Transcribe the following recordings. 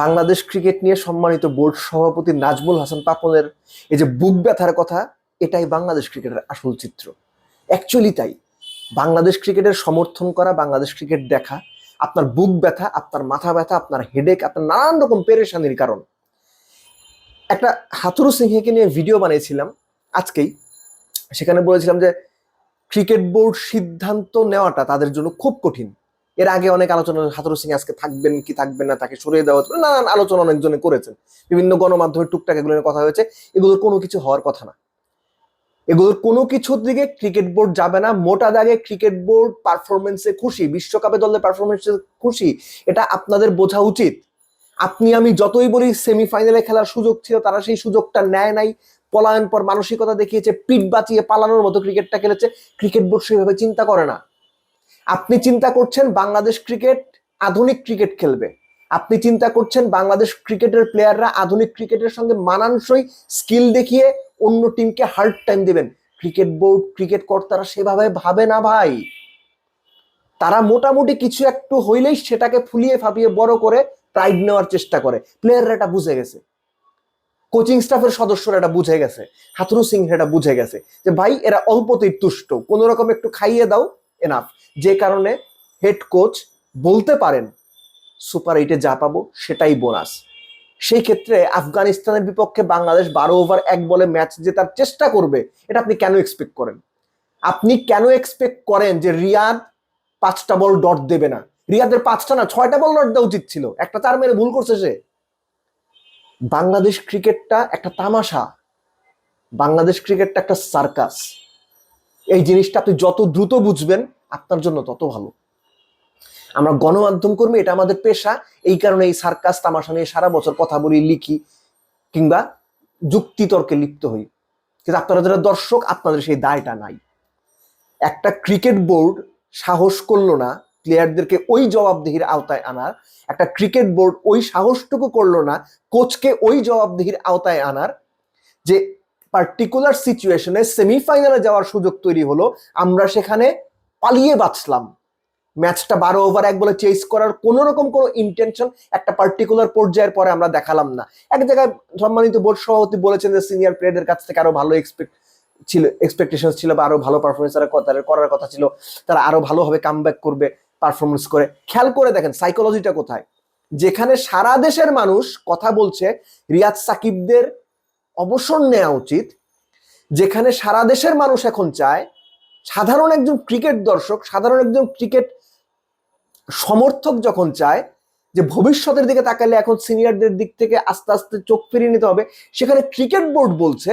Bangladesh cricket নিয়ে সম্মানিত board সভাপতি নাজমুল হাসান পাপনের এই যে বুক ব্যথার কথা, এটাই বাংলাদেশ ক্রিকেটের আসল চিত্র। অ্যাকচুয়ালি তাই, বাংলাদেশ ক্রিকেটের সমর্থন করা, বাংলাদেশ ক্রিকেট দেখা, আপনার বুক ব্যথা, আপনার মাথা ব্যথা, আপনার হেডেক আপনার নানান রকম পেরেশানির কারণ। একটা হাতুরু সিংহেকে নিয়ে ভিডিও বানিয়েছিলাম আজকেই, সেখানে বলেছিলাম যে, ক্রিকেট বোর্ড সিদ্ধান্ত নেওয়াটা তাদের জন্য খুব কঠিন। এর আগে অনেক আলোচনা হাতুরু সিং আজকে থাকবেন কি থাকবেন না, তাকে সরিয়ে দেওয়া হচ্ছে নানান আলোচনা অনেকজনে করেছেন। বিভিন্ন গণমাধ্যমে টুকটাক এগুলো কথা হয়েছে। এগুলোর কোনো কিছু হওয়ার কথা না। এগুলোর কোনো কিছুর দিকে ক্রিকেট বোর্ড যাবে না। মোটা দাগে ক্রিকেট বোর্ড পারফরমেন্সে খুশি, বিশ্বকাপে দলের পারফরমেন্সে খুশি, এটা আপনাদের বোঝা উচিত। আপনি, আমি যতই বলি সেমিফাইনালে খেলার সুযোগ ছিল, তারা সেই সুযোগটা নেয় নাই। পলায়ন পর মানসিকতা দেখিয়েছে, পিঠ বাঁচিয়ে পালানোর মতো ক্রিকেটটা খেলেছে। ক্রিকেট বোর্ড সেভাবে চিন্তা করে না। আপনি চিন্তা করছেন বাংলাদেশ ক্রিকেট আধুনিক ক্রিকেট খেলবে। আপনি চিন্তা করছেন বাংলাদেশ ক্রিকেটের প্লেয়াররা আধুনিক ক্রিকেটের সঙ্গে মানানসই স্কিল দেখিয়ে অন্য টিমকে হার্ড টাইম দেবেন। ক্রিকেট বোর্ড ক্রিকেট কর্তারা সেভাবে ভাবে না ভাই। তারা মোটামুটি কিছু একটু হইলেই সেটাকে ফুলিয়ে ফাপিয়ে বড় করে প্রাইড নেওয়ার চেষ্টা করে। প্লেয়াররা এটা বুঝে গেছে। কোচিং স্টাফের সদস্যরা এটা বুঝে গেছে। হাতুরু সিং এটা বুঝে গেছে যে ভাই, এরা অল্পতেই তুষ্ট। কোনো রকম একটু খাইয়ে দাও। এনাফ যে কারণে হেড কোচ বলতে পারেন সুপার এইটে যা পাবো সেটাই বোনাস সেই ক্ষেত্রে আফগানিস্তানের বিপক্ষে বাংলাদেশ বারো ওভার এক বলে ম্যাচ জেতার চেষ্টা করবে, এটা আপনি কেন এক্সপেক্ট করেন? আপনি কেন এক্সপেক্ট করেন যে রিয়াদ পাঁচটা বল ডট দেবে না? রিয়াদের পাঁচটা না, ছয়টা বল ডট দেওয়া উচিত ছিল, একটা চার মেরে ভুল করছে সে। বাংলাদেশ ক্রিকেটটা একটা তামাশা, বাংলাদেশ ক্রিকেটটা একটা সার্কাস এই জিনিসটা আপনি যত দ্রুত বুঝবেন, আপনার জন্য তত ভালো। আমরা গণমাধ্যম কর্মী, এটা আমাদের পেশা। এই কারণে এই সার্কাস, তামাশা নিয়ে সারা বছর কথা বলি, লিখি, কিংবা যুক্তিতর্কে লিপ্ত হই। কিন্তু আপনারা যারা দর্শক, আপনাদের সেই দায়টা নাই। একটা ক্রিকেট বোর্ড সাহস করল না, প্লেয়ারদেরকে ওই জবাবদিহির আওতায় আনার। একটা ক্রিকেট বোর্ড ওই সাহসটুকু করল না, কোচকে ওই জবাবদিহির আওতায় আনার যে পার্টিকুলার সিচুয়েশনে সেমিফাইনালে যাওয়ার সুযোগ তৈরি হলো। আমরা সেখানে পালিয়ে বাঁচলাম। ম্যাচটা বারো ওভার এক বলে চেস করার কোন রকম কোনো ইন্টেনশন একটা পার্টিকুলার পর্যায়ের পরে আমরা দেখালাম না। এক জায়গায় সম্মানিত বোর্ড সভাপতি বলেছেন যে সিনিয়র প্লেয়ারদের কাছ থেকে আরও ভালো এক্সপেক্ট ছিল এক্সপেকটেশন ছিল বা আরও ভালো পারফরমেন্স তাদের করার কথা ছিল। তারা আরও ভালোভাবে কাম করবে পারফরমেন্স করে। খেয়াল করে দেখেন সাইকোলজিটা কোথায়? যেখানে সারা দেশের মানুষ কথা বলছে রিয়াজ সাকিবদের অবসর নেওয়া উচিত, যেখানে সারা দেশের মানুষ এখন চায়, সাধারণ একজন ক্রিকেট দর্শক, সাধারণ একজন ক্রিকেট সমর্থক যখন চায়, যে ভবিষ্যতের দিকে তাকালে এখন সিনিয়রদের দিক থেকে আস্তে আস্তে চোখ ফিরিয়ে নিতে হবে, সেখানে ক্রিকেট বোর্ড বলছে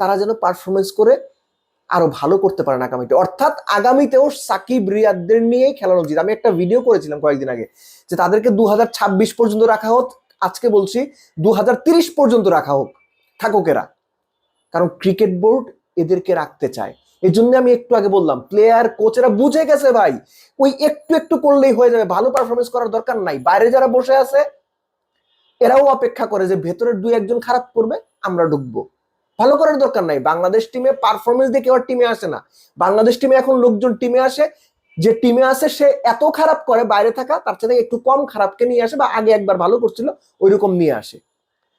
তারা যেন পারফরমেন্স করে আরও ভালো করতে পারেন আগামীতে। অর্থাৎ আগামীতেও সাকিব, রিয়াদদের নিয়েই খেলানো উচিত। আমি একটা ভিডিও করেছিলাম কয়েকদিন আগে, যে তাদেরকে দু হাজার ছাব্বিশ পর্যন্ত রাখা হোক, আজকে বলছি দু পর্যন্ত রাখা হোক। থাকুক এরা কারণ ক্রিকেট বোর্ড এদেরকে রাখতে চায়। এই জন্য আমি একটু আগে বললাম প্লেয়ার কোচেরা বুঝে গেছে ভাই, ওই একটু একটু করলেই হয়ে যাবে। ভালো পারফরমেন্স করার দরকার নাই। বাইরে যারা বসে আছে, এরাও অপেক্ষা করে যে ভেতরের দুই একজন খারাপ করবে, আমরা ঢুকবো। ভালো করার দরকার নাই। বাংলাদেশ টিমে পারফরমেন্স দিয়ে কেউ টিমে আসে না। বাংলাদেশ টিমে এখন লোকজন টিমে আসে, যে টিমে আসে, সে এত খারাপ করে বাইরে থাকা, তার সাথে একটু কম খারাপকে নিয়ে আসে বা আগে একবার ভালো করছিল ওই রকম নিয়ে আসে।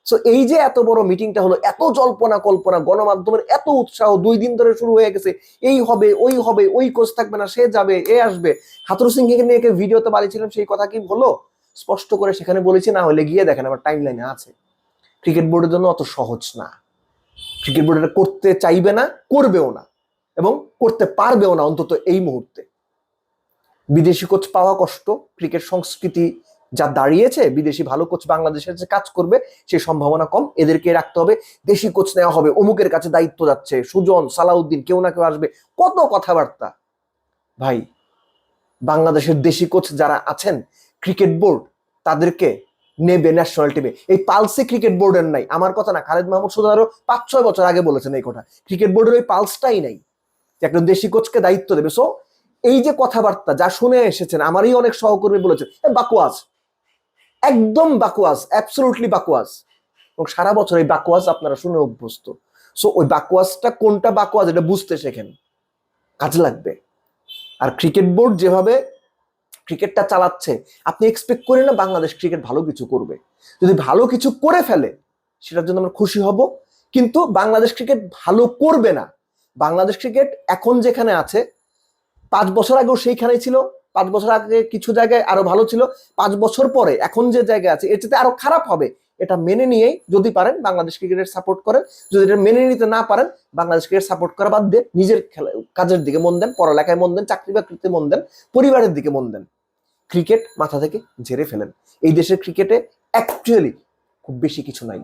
সো এই যে এত বড় মিটিংটা হলো, এত জল্পনা কল্পনা, গণমাধ্যমের এত উৎসাহ, দুই দিন ধরে শুরু হয়ে গেছে, এই হবে, ওই হবে, ওই কোচ থাকবে না, সে যাবে, এ আসবে। হাতুর সিং নিয়ে ভিডিওতে বাড়িয়েছিলাম, সেই কথা কি হলো? স্পষ্ট করে সেখানে বলেছি, না হলে গিয়ে দেখেন, আমার টাইম লাইনে আছে। ক্রিকেট বোর্ডের জন্য অত সহজ না। ক্রিকেট বোর্ড এটা করতে চাইবে না, করবেও না, এবং করতে পারবেও না অন্তত এই মুহূর্তে। বিদেশি কোচ পাওয়া কষ্ট ক্রিকেট সংস্কৃতি যা দাঁড়িয়েছে, বিদেশি ভালো কোচ বাংলাদেশের যে কাজ করবে সেই সম্ভাবনা কম, এদেরকে রাখতে হবে, দেশি কোচ নেওয়া হবে, অমুকের কাছে দায়িত্ব যাচ্ছে, সুজন, সালাউদ্দিন, কেউ না কেউ আসবে। কত কথাবার্তা। ভাই, বাংলাদেশের দেশি কোচ যারা আছেন ক্রিকেট বোর্ড তাদেরকে নেবে ন্যাশনাল টিমে এই পালসে ক্রিকেট বোর্ডের নাই, আমার কথা না, খালেদ মাহমুদ আরও পাঁচ ছয় বছর আগে বলেছেন এই কথা। ক্রিকেট বোর্ডের ওই পালসটাই নাই। যে একজন দেশি কোচকে দায়িত্ব দেবে। সো এই যে কথাবার্তা, যা শুনে এসেছেন, আমারই অনেক সহকর্মী বলেছেন বাকুয়াস একদম বাকুয়াস অ্যাবসলুটলি বাকুয়াস। এবং সারা বছর এই বাকুয়াস আপনারা শুনে অভ্যস্ত। সো ওই বাকুয়াসটা কোনটা বাকুয়াস এটা বুঝতে শেখেন। কাজে লাগবে। আর ক্রিকেট বোর্ড যেভাবে ক্রিকেটটা চালাচ্ছে, আপনি এক্সপেক্ট করেন না বাংলাদেশ ক্রিকেট ভালো কিছু করবে। যদি ভালো কিছু করে ফেলে, সেটার জন্য আমরা খুশি হব। কিন্তু বাংলাদেশ ক্রিকেট ভালো করবে না। বাংলাদেশ ক্রিকেট এখন যেখানে আছে, পাঁচ বছর আগেও সেইখানেই ছিল। পাঁচ বছর আগে কিছু জায়গায় আরও ভালো ছিল, পাঁচ বছর পরে এখন যে জায়গায় আছে চেয়ে আরও খারাপ হবে। এটা মেনে নিয়েই যদি পারেন বাংলাদেশ ক্রিকেটের সাপোর্ট করেন, যদি এটা মেনে নিতে না পারেন বাংলাদেশ ক্রিকেট সাপোর্ট করা বাদ দিয়ে নিজের খেলা, কাজের দিকে মন দেন, পড়ালেখায় মন দেন, চাকরি বাকরিতে মন দেন, পরিবারের দিকে মন দেন, ক্রিকেট মাথা থেকে ঝেড়ে ফেলেন। এই দেশের ক্রিকেটে অ্যাকচুয়ালি খুব বেশি কিছু নাই।